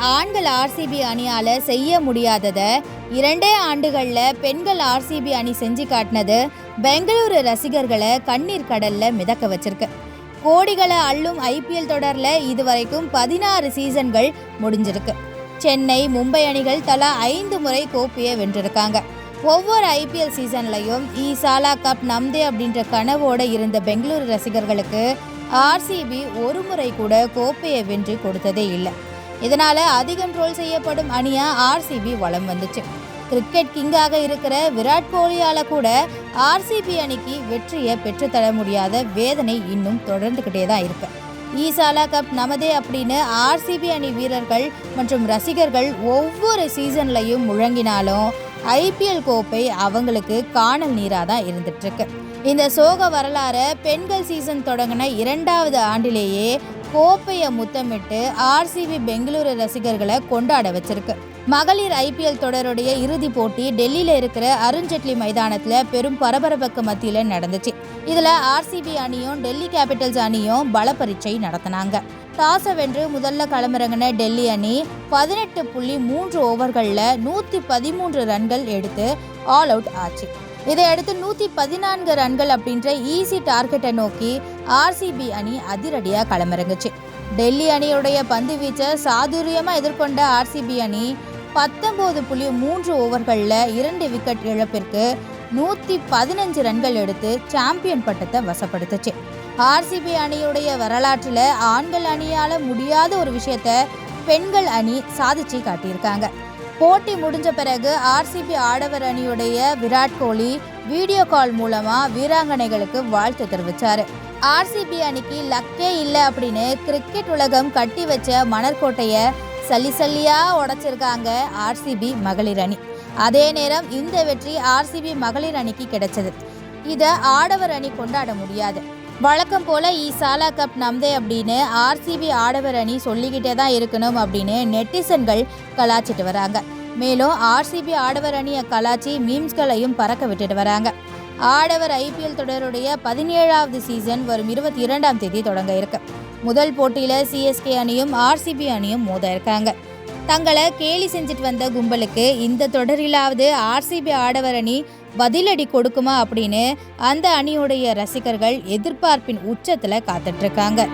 ஆண்கள் ஆர்சிபி அணியால் செய்ய முடியாததை இரண்டே ஆண்டுகளில் பெண்கள் ஆர்சிபி அணி செஞ்சு காட்டினது பெங்களூரு ரசிகர்களை கண்ணீர் கடல்ல மிதக்க வச்சிருக்கு. கோடிகளை அள்ளும் ஐபிஎல் தொடரில் இதுவரைக்கும் பதினாறு சீசன்கள் முடிஞ்சிருக்கு. சென்னை மும்பை அணிகள் தலா ஐந்து முறை கோப்பையை வென்றிருக்காங்க. ஒவ்வொரு ஐபிஎல் சீசன்லையும் ஈசாலா சாலா கப் நம்தே அப்படின்ற கனவோட இருந்த பெங்களூரு ரசிகர்களுக்கு ஆர்சிபி ஒரு முறை கூட கோப்பையை வென்று கொடுத்ததே இல்லை. இதனால அதிகம் ட்ரோல் செய்யப்படும் அணியா ஆர்சிபி வளம் வந்துச்சு. கிரிக்கெட் கிங்காக இருக்கிற விராட் கோலியால கூட ஆர்சிபி அணிக்கு வெற்றியை பெற்றுத்தர முடியாத வேதனை இன்னும் தொடர்ந்துக்கிட்டே தான் இருக்கு. ஈசாலா கப் நமதே அப்படின்னு ஆர்சிபி அணி வீரர்கள் மற்றும் ரசிகர்கள் ஒவ்வொரு சீசன்லையும் முழங்கினாலும் ஐபிஎல் கோப்பை அவங்களுக்கு காணல் நீராக தான் இருந்துட்டு இருக்கு இந்த சோக வரலாறை பெண்கள் சீசன் தொடங்கின இரண்டாவது ஆண்டிலேயே கோப்பையை முத்தமிட்டு ஆர்சிபி பெங்களூரு ரசிகர்களை கொண்டாட வச்சிருக்கு. மகளிர் ஐபிஎல் தொடருடைய இறுதி போட்டி டெல்லியில இருக்கிற அருண்ஜெட்லி மைதானத்துல பெரும் பரபரப்புக்கு மத்தியில நடந்துச்சு. இதுல ஆர்சிபி அணியும் டெல்லி கேபிட்டல்ஸ் அணியும் பல பரீட்சை நடத்தினாங்க. டாஸை வென்று முதல்ல களமிறங்கின டெல்லி அணி பதினெட்டு புள்ளி மூன்று ஓவர்களில் நூற்றி பதிமூன்று ரன்கள் எடுத்து ஆல் அவுட் ஆச்சு. இதையடுத்து நூற்றி பதினான்கு ரன்கள் அப்படின்ற ஈஸி டார்கெட்டை நோக்கி ஆர்சிபி அணி அதிரடியாக களமிறங்குச்சு. டெல்லி அணியுடைய பந்து வீச்சை சாதுரியமாக எதிர்கொண்ட ஆர்சிபி அணி பத்தொம்போது புள்ளி மூன்று ஓவர்களில் இரண்டு விக்கெட் இழப்பிற்கு நூற்றி பதினஞ்சு ரன்கள் எடுத்து சாம்பியன் பட்டத்தை வசப்படுத்துச்சு. ஆர்சிபி அணியுடைய வரலாற்றில் ஆண்கள் அணியால் முடியாத ஒரு விஷயத்த பெண்கள் அணி சாதிச்சு காட்டியிருக்காங்க. போட்டி முடிஞ்ச பிறகு ஆர்சிபி ஆடவர் அணியுடைய விராட் கோலி வீடியோ கால் மூலமாக வீராங்கனைகளுக்கு வாழ்த்து தெரிவித்தார் ஆர்சிபி அணிக்கு லக்கே இல்லை அப்படின்னு கிரிக்கெட் உலகம் கட்டி வச்ச மணற்கோட்டையை சல்லி சல்லியாக உடைச்சிருக்காங்க ஆர்சிபி மகளிர் அணி. அதே நேரம் இந்த வெற்றி ஆர்சிபி மகளிர் அணிக்கு கிடைச்சது. இதை ஆடவர் அணி கொண்டாட முடியாது. வழக்கம் போல இ சாலா கப் நம்தே அப்படின்னு ஆர்சிபி ஆடவர் அணி சொல்லிக்கிட்டே தான் இருக்கணும் அப்படின்னு நெட்டிசன்கள் கலாச்சிட்டு வராங்க. மேலும் ஆர்சிபி ஆடவர் அணியை கலாச்சி மீம்ஸ்களையும் பறக்க விட்டுட்டு வராங்க. ஆடவர் ஐபிஎல் தொடருடைய பதினேழாவது சீசன் வரும் இருபத்தி இரண்டாம் தேதி தொடங்க இருக்கு. முதல் போட்டியில சிஎஸ்கே அணியும் ஆர்சிபி அணியும் மோத இருக்காங்க. தங்களை கேலி செஞ்சுட்டு வந்த கும்பலுக்கு இந்த தொடரிலாவது ஆர்சிபி ஆடவர் அணி பதிலடி கொடுக்குமா அப்படின்னு அந்த அணியுடைய ரசிகர்கள் எதிர்பார்ப்பின் உச்சத்தில் காத்துட்டு இருக்காங்க.